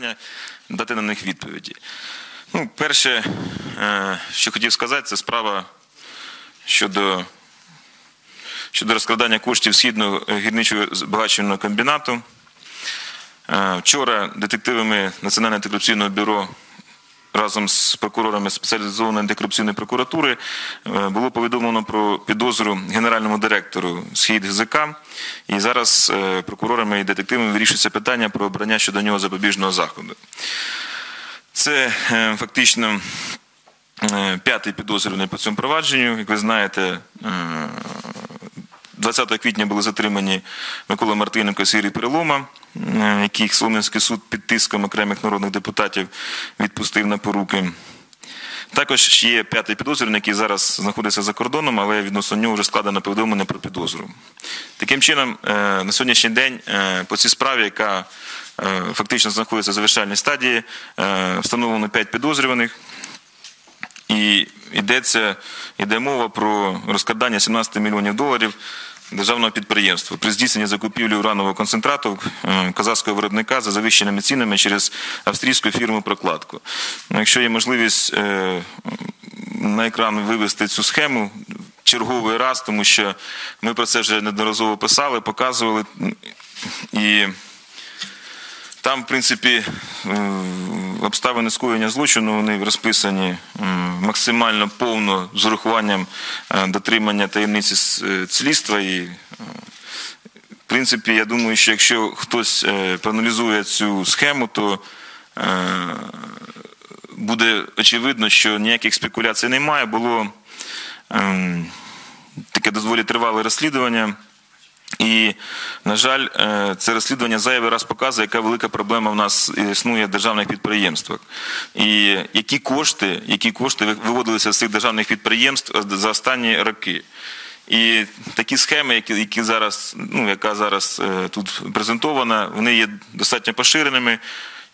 питання, дати на них відповіді. Ну, перше, е, що хотів сказати, це справа щодо, щодо розкладання коштів східного гірничого збагачувального комбінату. Е, Вчора детективами Національного антикорупційного бюро разом з прокурорами спеціалізованої антикорупційної прокуратури е, було повідомлено про підозру генеральному директору Схід ГЗК. І зараз е, прокурорами і детективами вирішується питання про обрання щодо нього запобіжного заходу. Це е, фактично п'ятий підозрюваний по цьому провадженню. Як ви знаєте, 20 квітня були затримані Микола Мартиненко і Сирій Перелома, е, яких Солом'янський суд під тиском окремих народних депутатів відпустив на поруки. Також є п'ятий підозрюваний, який зараз знаходиться за кордоном, але відносно нього вже складено повідомлення про підозру. Таким чином, е, на сьогоднішній день е, по цій справі, яка фактично знаходиться в завершальній стадії, встановлено п'ять підозрюваних. І йдеться, йде мова про розкрадання 17 мільйонів доларів державного підприємства при здійсненні закупівлі уранового концентрату е, казахського виробника за завищеними цінами через австрійську фірму прокладку. Ну, Якщо є можливість е, на екран вивести цю схему черговий раз, тому що ми про це вже неодноразово писали, показували і. Там, в принципі, е, обставини скоєння злочину вони розписані максимально повно з урахуванням е, дотримання таємниці е, слідства. І, е, в принципі, я думаю, що якщо хтось проаналізує цю схему, то буде очевидно, що ніяких спекуляцій немає. Було ем, таке дозволі тривале розслідування. І, на жаль, е, це розслідування зайвий раз показує, яка велика проблема в нас існує в державних підприємствах. І які кошти, які кошти виводилися з цих державних підприємств за останні роки. І такі схеми, які, які зараз, ну, яка зараз е, тут презентована, вони є достатньо поширеними,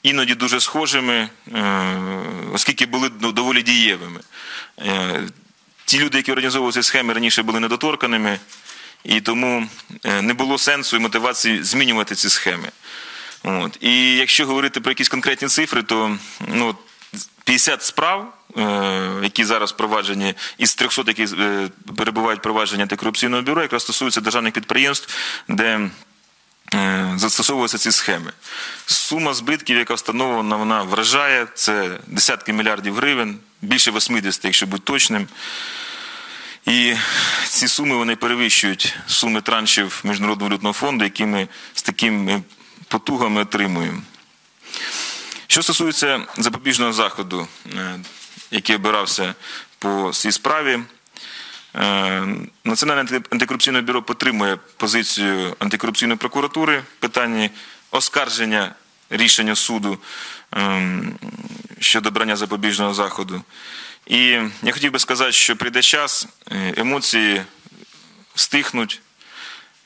іноді дуже схожими, е, оскільки були ну, доволі дієвими. Е, ті люди, які організовували ці схеми, раніше були недоторканими. І тому е, не було сенсу і мотивації змінювати ці схеми. От. І якщо говорити про якісь конкретні цифри, то ну, 50 справ, е, які зараз впроваджені, із 300, які е, перебувають впровадження антикорупційного бюро, якраз стосуються державних підприємств, де застосовуються ці схеми. Сума збитків, яка встановлена, вона вражає. Це десятки мільярдів гривень, більше 80, якщо бути точним. І ці суми вони перевищують суми траншів Міжнародного валютного фонду, які ми з такими потугами отримуємо. Що стосується запобіжного заходу, е, який обирався по цій справі, е, Національне антикорупційне бюро підтримує позицію антикорупційної прокуратури в питанні оскарження рішення суду ем, щодо брання запобіжного заходу. І я хотів би сказати, що прийде час, е, емоції стихнуть,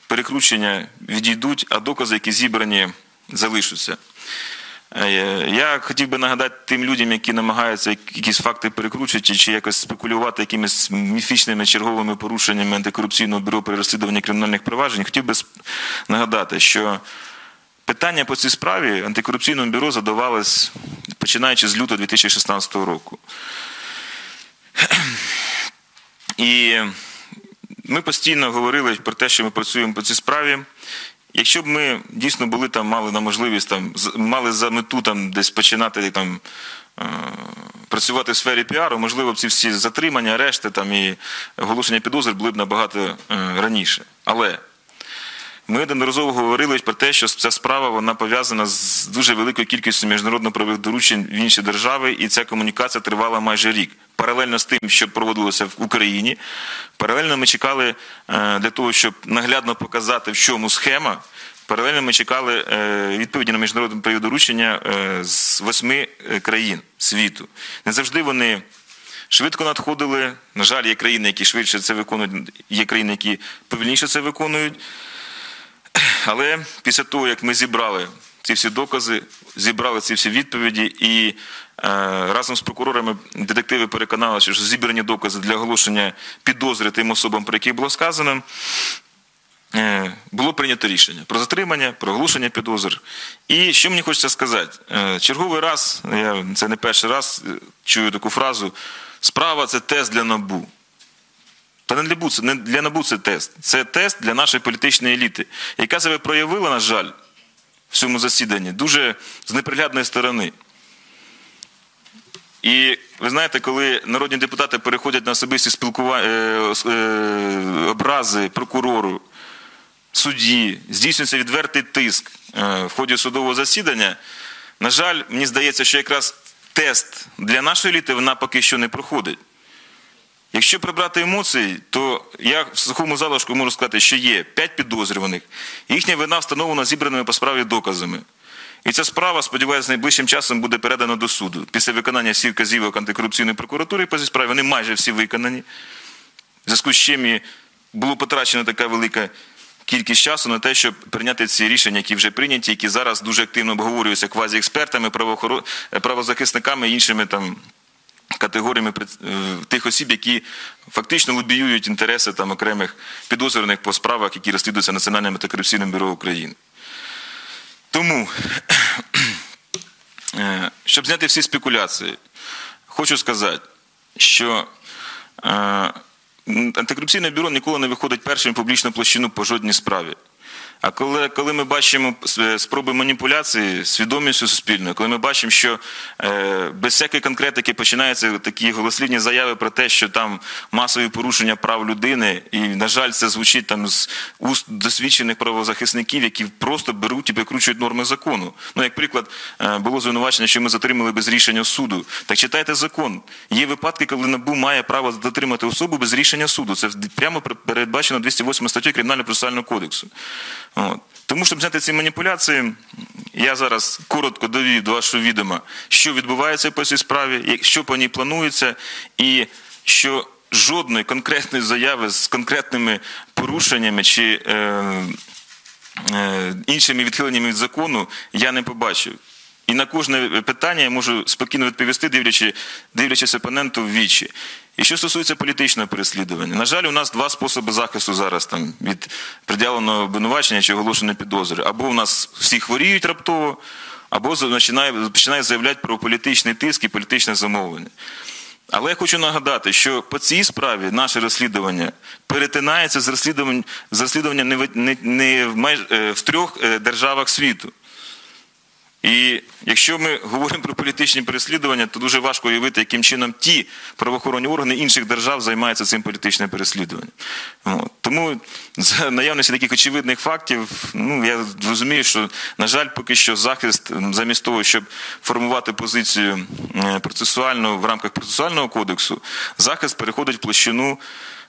перекручення відійдуть, а докази, які зібрані, залишаться. Е, Я хотів би нагадати тим людям, які намагаються якісь факти перекручувати чи якось спекулювати якимись міфічними черговими порушеннями антикорупційного бюро при розслідуванні кримінальних проваджень. Хотів би нагадати, що питання по цій справі антикорупційному бюро задавалось починаючи з лютого 2016 року. І ми постійно говорили про те, що ми працюємо по цій справі. Якщо б ми дійсно були там, мали на можливість там, мали за мету там десь починати там. е, Працювати в сфері піару, можливо, ці всі затримання, арешти там і оголошення підозр були б набагато е, раніше. Але ми неодноразово говорили про те, що ця справа вона пов'язана з дуже великою кількістю міжнародно-правових доручень в інші держави, і ця комунікація тривала майже рік. Паралельно з тим, що проводилося в Україні, паралельно ми чекали е, для того, щоб наглядно показати, в чому схема. Паралельно ми чекали е, відповіді на міжнародне правові доручення е, з восьми країн світу. Не завжди вони швидко надходили. На жаль, є країни, які швидше це виконують, є країни, які повільніше це виконують. Але після того, як ми зібрали ці всі докази, зібрали ці всі відповіді, і е, разом з прокурорами детективи переконалися, що зібрані докази для оголошення підозри тим особам, про яких було сказано, е, було прийнято рішення про затримання, про оголошення підозр. І що мені хочеться сказати? Е, Черговий раз, я це не перший раз е, чую таку фразу: справа це тест для набу. Та не для це не для НАБУ це тест. Це тест для нашої політичної еліти, яка себе проявила, на жаль, в цьому засіданні дуже з неприглядної сторони. І ви знаєте, коли народні депутати переходять на особисті спілкування е, е, образи прокурору, судді, здійснюється відвертий тиск е, в ході судового засідання, на жаль, мені здається, що якраз тест для нашої еліти вона поки що не проходить. Якщо прибрати емоції, то я в сухому залишку можу сказати, що є п'ять підозрюваних. Їхня вина встановлена зібраними по справі доказами. І ця справа, сподіваюся, найближчим часом буде передана до суду. Після виконання всіх вказівок антикорупційної прокуратури по цій справі, вони майже всі виконані. В зв'язку з чим було потрачено така велика кількість часу на те, щоб прийняти ці рішення, які вже прийняті, які зараз дуже активно обговорюються квазіекспертами, правоохоро- правозахисниками і іншими там категоріями е, тих осіб, які фактично лобіюють інтереси там окремих підозрюваних по справах, які розслідуються Національним антикорупційним бюро України. Тому, е, щоб зняти всі спекуляції, хочу сказати, що е, антикорупційне бюро ніколи не виходить першим публічну площину по жодній справі. А коли, коли ми бачимо спроби маніпуляції свідомістю суспільною, коли ми бачимо, що е, без всякої конкретики починаються такі голослівні заяви про те, що там масові порушення прав людини, і, на жаль, це звучить там з уст досвідчених правозахисників, які просто беруть і викручують норми закону. Ну, як приклад, е, було звинувачення, що ми затримали без рішення суду. Так читайте закон. Є випадки, коли НАБУ має право затримати особу без рішення суду. Це прямо передбачено 208 статтю Кримінального процесуального кодексу. От. Тому, щоб зняти ці маніпуляції, я зараз коротко довів до вашого відома, що відбувається по цій справі, що по ній планується, і що жодної конкретної заяви з конкретними порушеннями чи е, е, іншими відхиленнями від закону я не побачив. І на кожне питання я можу спокійно відповісти, дивлячи, дивлячись опоненту в вічі. І що стосується політичного переслідування, на жаль, у нас два способи захисту зараз там від пред'явленого обвинувачення чи оголошеної підозри. Або у нас всі хворіють раптово, або починає заявляти про політичний тиск і політичне замовлення. Але я хочу нагадати, що по цій справі наше розслідування перетинається з розслідуванням, з розслідуванням не, в- не, не в, майж, е, в трьох е, державах світу. І якщо ми говоримо про політичні переслідування, то дуже важко уявити, яким чином ті правоохоронні органи інших держав займаються цим політичним переслідуванням. Тому за наявності таких очевидних фактів, ну я розумію, що на жаль, поки що захист, замість того, щоб формувати позицію процесуальну в рамках процесуального кодексу, захист переходить в площину.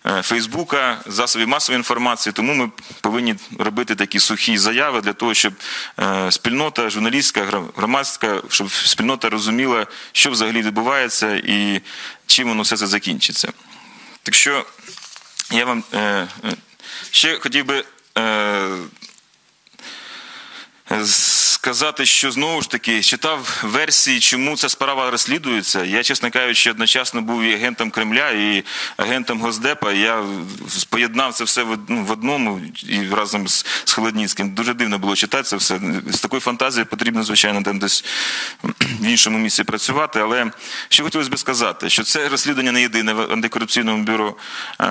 Е, Фейсбука, засобів масової інформації, тому ми повинні робити такі сухі заяви для того, щоб е, спільнота, журналістська, громадська, щоб спільнота розуміла, що взагалі відбувається і чим воно все це закінчиться. Так що я вам е, ще хотів би сказати, що знову ж таки читав версії, чому ця справа розслідується. Я, чесно кажучи, одночасно був і агентом Кремля, і агентом Госдепа. Я поєднав це все в, ну, в одному і разом з, з Холодніцьким. Дуже дивно було читати це все. З такою фантазією потрібно, звичайно, там десь в іншому місці працювати. Але що хотілося б сказати, що це розслідування не єдине в антикорупційному бюро. Е,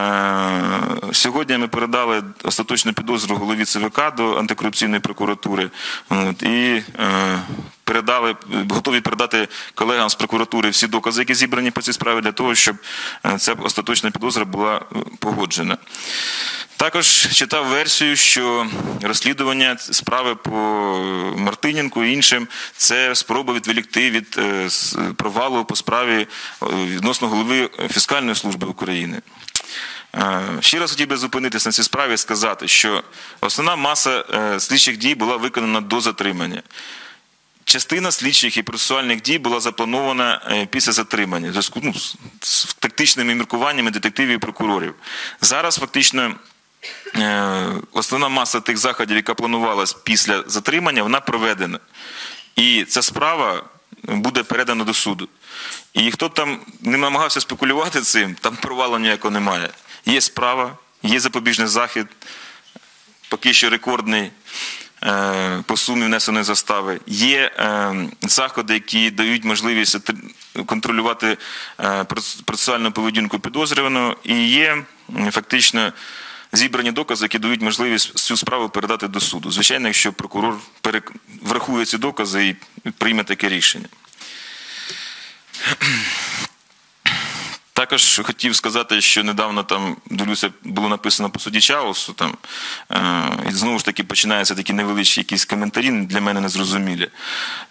Сьогодні ми передали остаточну підозру голові ЦВК до антикорупційної прокуратури. І е, передали, готові передати колегам з прокуратури всі докази, які зібрані по цій справі, для того, щоб е, ця остаточна підозра була е, погоджена. Також читав версію, що розслідування справи по Мартиненку і іншим це спроба відволікти від е, провалу по справі е, відносно голови фіскальної служби України. Е, Ще раз хотів би зупинитися на цій справі і сказати, що основна маса е, слідчих дій була виконана до затримання. Частина слідчих і процесуальних дій була запланована е, після затримання зв'язку ну, з- тактичними міркуваннями детективів і прокурорів. Зараз фактично основна маса тих заходів, яка планувалась після затримання, вона проведена. І ця справа буде передана до суду. І хто там не намагався спекулювати цим, там провалу ніякого немає. Є справа, є запобіжний захід. поки що рекордний е, по сумі внесеної застави. Є е, заходи, які дають можливість контролювати е, процесуальну поведінку підозрюваного, і є фактично зібрані докази, які дають можливість цю справу передати до суду. Звичайно, якщо прокурор перек- врахує ці докази і прийме таке рішення. Також хотів сказати, що недавно там дивлюся, було написано по суді Чаусу. Там е, і знову ж таки починаються такі невеличкі якісь коментарі для мене незрозумілі.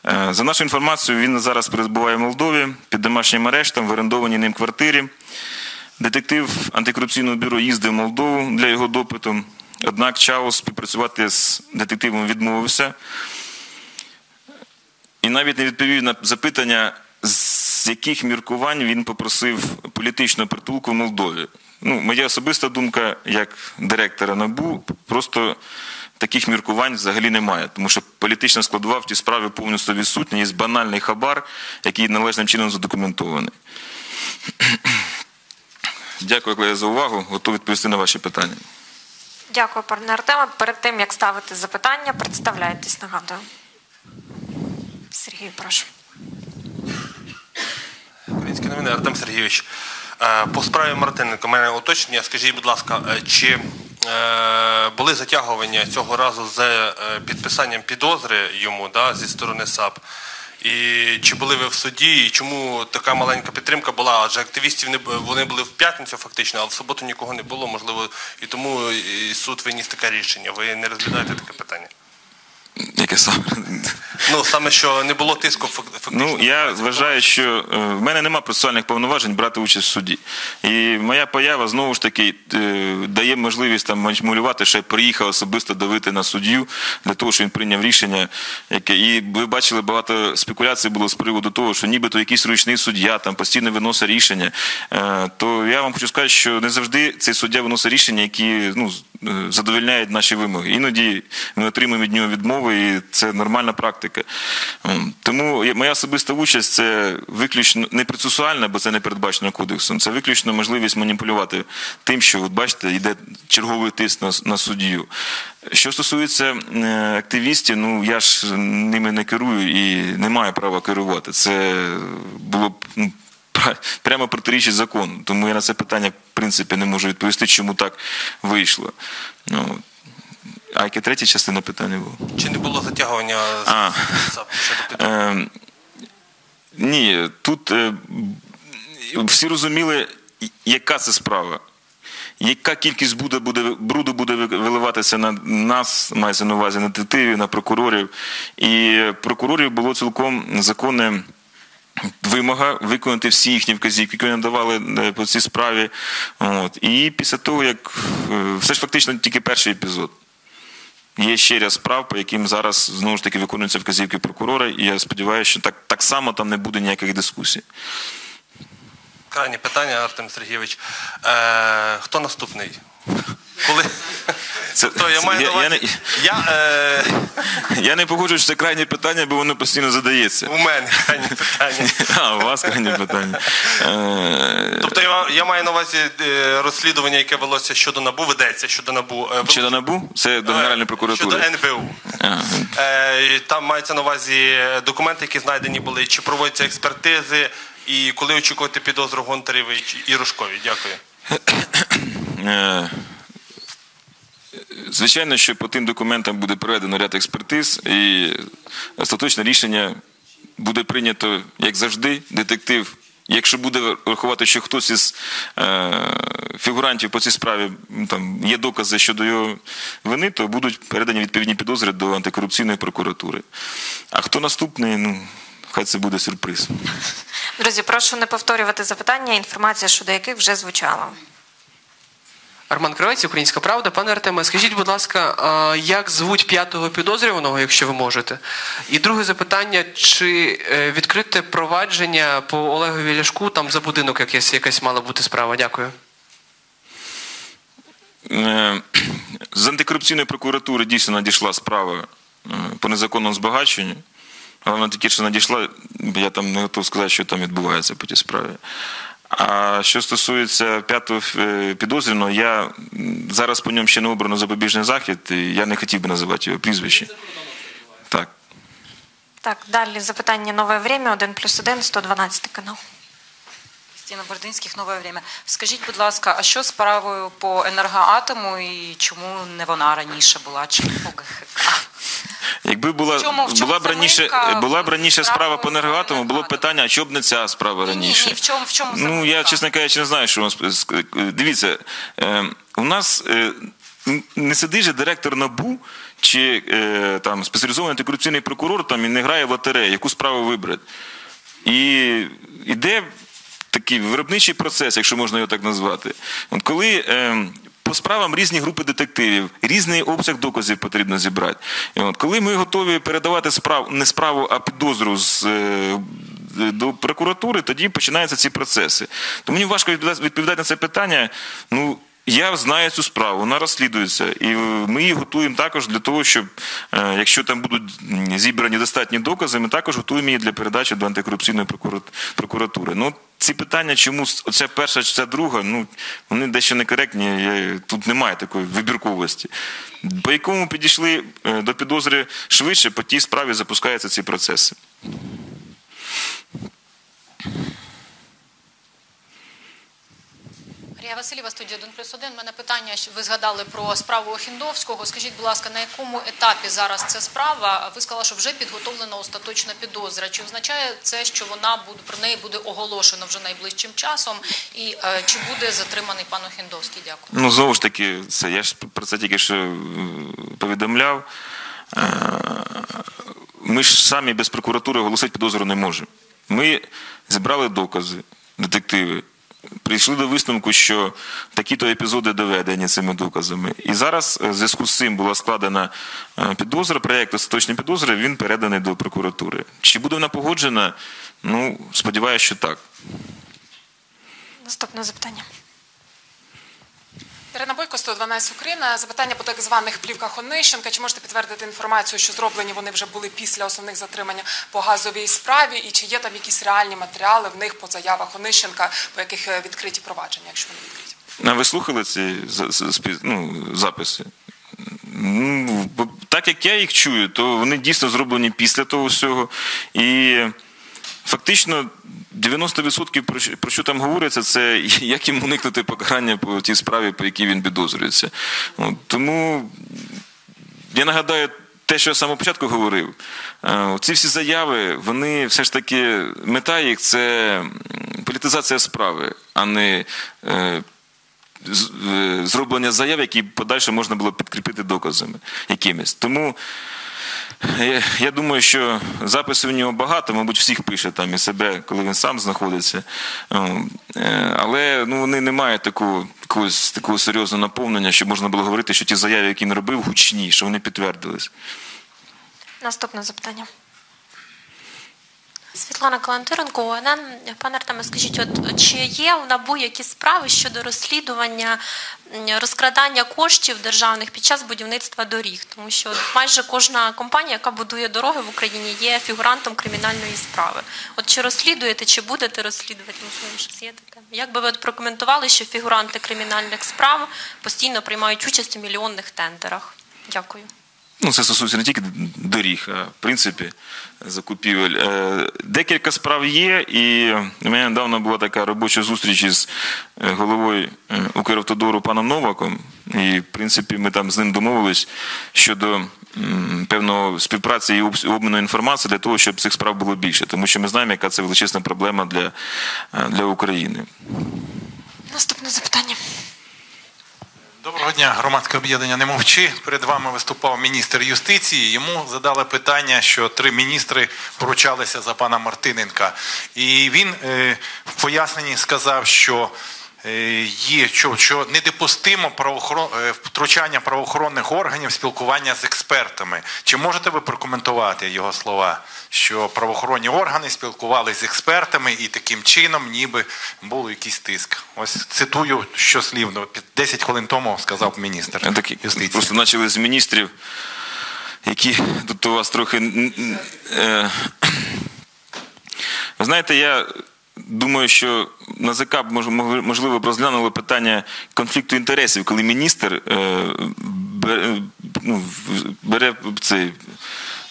Е, за нашою інформацією, він зараз перебуває в Молдові під домашнім арештом в орендованій ним квартирі. Детектив антикорупційного бюро їздив в Молдову для його допиту. Однак Чаус співпрацювати з детективом відмовився і навіть не відповів на запитання, з яких міркувань він попросив політичного притулку в Молдові. Ну, моя особиста думка, як директора НАБУ, просто таких міркувань взагалі немає, тому що політична складова в тій справі повністю відсутня, є банальний хабар, який належним чином задокументований. Дякую, колеги, за увагу. Готовий відповісти на ваші питання. Дякую, пане Артеме. Перед тим як ставити запитання, представляйтесь, нагадую. Сергій, прошу. Українські новини, Артем Сергійович. Е, По справі Мартиненко, у мене уточнення. Скажіть, будь ласка, е, чи е, були затягування цього разу з підписанням підозри йому да, зі сторони САП? І чи були ви в суді, і чому така маленька підтримка була? Адже активістів не вони були в п'ятницю фактично, а в суботу нікого не було, можливо, і тому і суд виніс таке рішення. Ви не розглядаєте таке питання? Яке саме? Ну саме що не було тиску фак- фактично. Ну, я вважаю, що е, в мене немає процесуальних повноважень брати участь в суді. І моя поява знову ж таки е, дає можливість там маніпулювати, що я приїхав особисто давити на суддю для того, щоб він прийняв рішення. Яке і ви бачили багато спекуляцій було з приводу того, що нібито якийсь ручний суддя там постійно виносить рішення. Е, То я вам хочу сказати, що не завжди цей суддя виносить рішення, які ну е, наші вимоги. Іноді ми отримуємо від нього відмови, і це нормальна практика. Тому моя особиста участь це виключно не процесуальна, бо це не передбачено кодексом. Це виключно можливість маніпулювати тим, що от бачите, йде черговий тиск на, на суддю. Що стосується е, активістів, ну я ж ними не керую і не маю права керувати. Це було б. ну, Прямо протирічить закону. Тому я на це питання, принципі, не можу відповісти, чому так вийшло. Ну, а яке третя частина питання була? Чи не було затягування А. Е, ні, тут е, всі розуміли, яка це справа. Яка кількість буде, буде, бруду буде виливатися на нас, мається на увазі на детективів, на прокурорів. І прокурорів було цілком законне вимога виконати всі їхні вказівки, які вони надавали е, по цій справі. От. І після того, як е, все ж фактично тільки перший епізод. Є ще ряд справ, по яким зараз знову ж таки виконуються вказівки прокурора, і я сподіваюся, що так, так само там не буде ніяких дискусій. Крайнє питання, Артем Сергійович. Е, хто наступний? Коли? Це, Тобто, я маю я, я, не, я, е, я не погоджуюсь, що це крайнє питання, бо воно постійно задається. у мене крайнє питання. А, у вас крайнє питання. Е, Тобто я, я маю на увазі е, розслідування, яке велося щодо НАБУ, ведеться щодо НАБУ. е, Щодо НАБУ, це до Генеральної прокуратури. Щодо НБУ. А, Е, Там мається на увазі документи, які знайдені були, чи проводяться експертизи, і коли очікувати підозру Гонтарєві і Рожкові. Дякую. Звичайно, що по тим документам буде проведено ряд експертиз, і остаточне рішення буде прийнято, як завжди, детектив. Якщо буде рахувати, що хтось із е, фігурантів по цій справі там є докази щодо його вини, то будуть передані відповідні підозри до антикорупційної прокуратури. А хто наступний, ну хай це буде сюрприз. Друзі, прошу не повторювати запитання, інформація щодо яких вже звучала. Роман Кравець, Українська Правда. Пане Артеме, скажіть, будь ласка, як звуть п'ятого підозрюваного, якщо ви можете? І друге запитання: чи е, відкрите провадження по Олегові Ляшку там за будинок якась, якась мала бути справа? Дякую. Е, З антикорупційної прокуратури дійсно надійшла справа е, по незаконному збагаченню. Але вона тільки що надійшла, я там не готов сказати, що там відбувається по тій справі. А що стосується п'ятого е, підозрюваного, я зараз по ньому ще не обрано запобіжний захід, і я не хотів би називати його прізвище. Так. Так, далі запитання нове время, 1 плюс 1, 112 канал. Стіна Бординських нове время. Скажіть, будь ласка, а що з справою по енергоатому і чому не вона раніше була, чи Якби була, В чому- в чому була б раніше, заминка була б раніше справа по енергоатому, було б питання, а чого б не ця справа Ні, ні, раніше? ні, в чому- в чому Ну, я, чесно кажучи, не знаю, що вам Дивіться, е, у нас е, не сидить же директор НАБУ чи е, там спеціалізований антикорупційний прокурор там і не грає в лотерею, яку справу вибрати. І іде такий виробничий процес, якщо можна його так назвати. От коли е, по справам різні групи детективів, різний обсяг доказів потрібно зібрати. І от коли ми готові передавати справу не справу, а підозру з. е, До прокуратури тоді починаються ці процеси. То мені важко відповідати на це питання. Ну я знаю цю справу, вона розслідується, і ми її готуємо також для того, щоб е, якщо там будуть зібрані достатні докази, ми також готуємо її для передачі до антикорупційної прокуратури. Ну ці питання, чому оця перша чи ця друга, ну вони дещо некоректні. Тут немає такої вибірковості. По якому підійшли е, до підозри швидше, по тій справі запускаються ці процеси. Марія Васильєва, студія 1 плюс 1. У мене питання, ви згадали про справу Охіндовського. Скажіть, будь ласка, на якому етапі зараз ця справа? Ви сказали, що вже підготовлена остаточна підозра. Чи означає це, що вона буде про неї буде оголошено вже найближчим часом? І е, чи буде затриманий пан Охіндовський? Дякую. Ну, знову ж таки, це я ж про це тільки що е, повідомляв. Е, Ми ж самі без прокуратури оголосити підозру не можемо. Ми зібрали докази, детективи, прийшли до висновку, що такі-то епізоди доведені цими доказами. І зараз е, в зв'язку з цим була складена е, підозра, проєкт остаточної підозри, він переданий до прокуратури. Чи буде вона погоджена? Ну, сподіваюся, що так. Наступне запитання. Ірина Бойко, 112 Україна. Запитання по так званих плівках Онищенка. Чи можете підтвердити інформацію, що зроблені вони вже були після основних затримань по газовій справі? І чи є там якісь реальні матеріали в них по заявах Онищенка, по яких е, відкриті провадження, якщо вони відкриті? Ви слухали ці ну, записи? Ну, так як я їх чую, то вони дійсно зроблені після того всього. І фактично 90% про що, там говориться, це як їм уникнути покарання по тій справі, по якій він підозрюється. Тому я нагадаю те, що я самого початку говорив. Е, Ці всі заяви, вони все ж таки, мета їх це політизація справи, а не е, е, зроблення заяв, які подальше можна було підкріпити доказами якимись. Тому я, думаю, що записів у нього багато, мабуть, всіх пише там і себе, коли він сам знаходиться. Е, Але ну, вони не мають такого, такого серйозного наповнення, щоб можна було говорити, що ті заяви, які він робив, гучні, що вони підтвердились. Наступне запитання. Світлана Калантиренко, ОНН. Пане Артеме, скажіть, от чи є в НАБУ якісь справи щодо розслідування розкрадання коштів державних під час будівництва доріг? Тому що майже кожна компанія, яка будує дороги в Україні, є фігурантом кримінальної справи. От чи розслідуєте, чи будете розслідувати? Можливо, щось є таке? Як би ви от прокоментували, що фігуранти кримінальних справ постійно приймають участь у мільйонних тендерах? Дякую. Ну, це стосується не тільки доріг, а в принципі закупівель. Е, Декілька справ є, і у мене недавно була така робоча зустріч із е, головою е, Укравтодору паном Новаком. І, в принципі, ми там з ним домовились щодо певного співпраці і обміну інформації для того, щоб цих справ було більше. Тому що ми знаємо, яка це величезна проблема для, для України. Наступне запитання. Доброго дня, громадське об'єднання не мовчи. Перед вами виступав міністр юстиції. Йому задали питання, що три міністри поручалися за пана Мартиненка. І він е, в поясненні сказав, що є що, що недопустимо правоохорон... е, втручання правоохоронних органів спілкування з експертами. Чи можете ви прокоментувати його слова, що правоохоронні органи спілкувалися з експертами і таким чином, ніби був якийсь тиск? Ось цитую щослівно. 10 хвилин тому сказав міністр так, юстиції. просто почали з міністрів, які тут у вас трохи. е, Ви знаєте, я думаю, що мож- мог- можливо б розглянули питання конфлікту інтересів, коли міністр е, бере, ну, цей,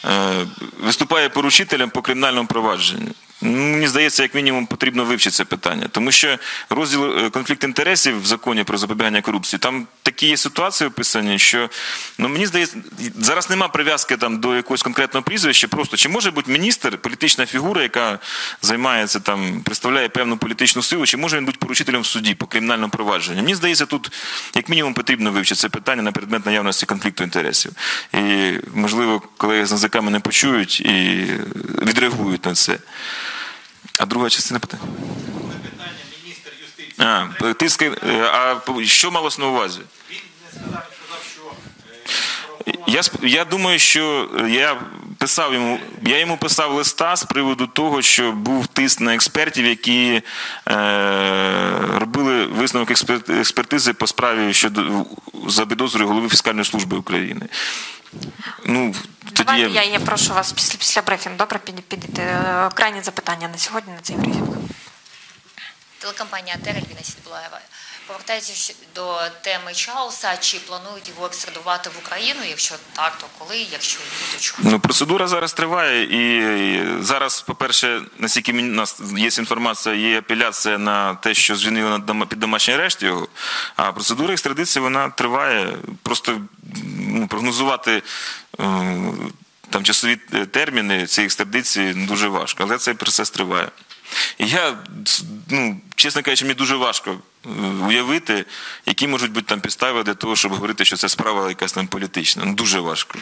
е, виступає поручителем по кримінальному провадженню. Ну, Мені здається, як мінімум потрібно вивчити це питання, тому що розділ е, конфлікт інтересів в законі про запобігання корупції, там такі є ситуації описані, що ну мені здається, зараз нема прив'язки там до якогось конкретного прізвища. Просто чи може бути міністр, політична фігура, яка займається там, представляє певну політичну силу, чи може він бути поручителем в суді по кримінальному провадженню? Мені здається, тут як мінімум потрібно вивчити це питання на предмет наявності конфлікту інтересів. І можливо, колеги з НЗК мене почують і відреагують на це. А друга частина питання? А, тиск, е, а що малось на увазі? Він не сказав, Я, я думаю, що я писав йому, я йому писав листа з приводу того, що був тиск на експертів, які е, робили висновок експерт, експертизи по справі щодо за підозрою голови фіскальної служби України. Ну, тоді Давайте я... я, я прошу вас після, після брифінгу, добре, піді- підійти. Е, Крайнє запитання на сьогодні на цей брифінг. Телекомпанія «Терель» Віна Сідбулаєва. Повертаючись до теми Чауса, чи планують його екстрадувати в Україну? Якщо так, то коли? Якщо ні, то чому? Ну, процедура зараз триває, і зараз, по-перше, наскільки мені- нас є інформація, є апеляція на те, що звільнили на під домашній арешт його. А процедура екстрадиції вона триває. Просто ну, прогнозувати е, там часові е, терміни цієї екстрадиції дуже важко, але цей процес триває. Я, ну, чесно кажучи, мені дуже важко е, уявити, які можуть бути там підстави для того, щоб говорити, що це справа якась там політична. Ну, дуже важко.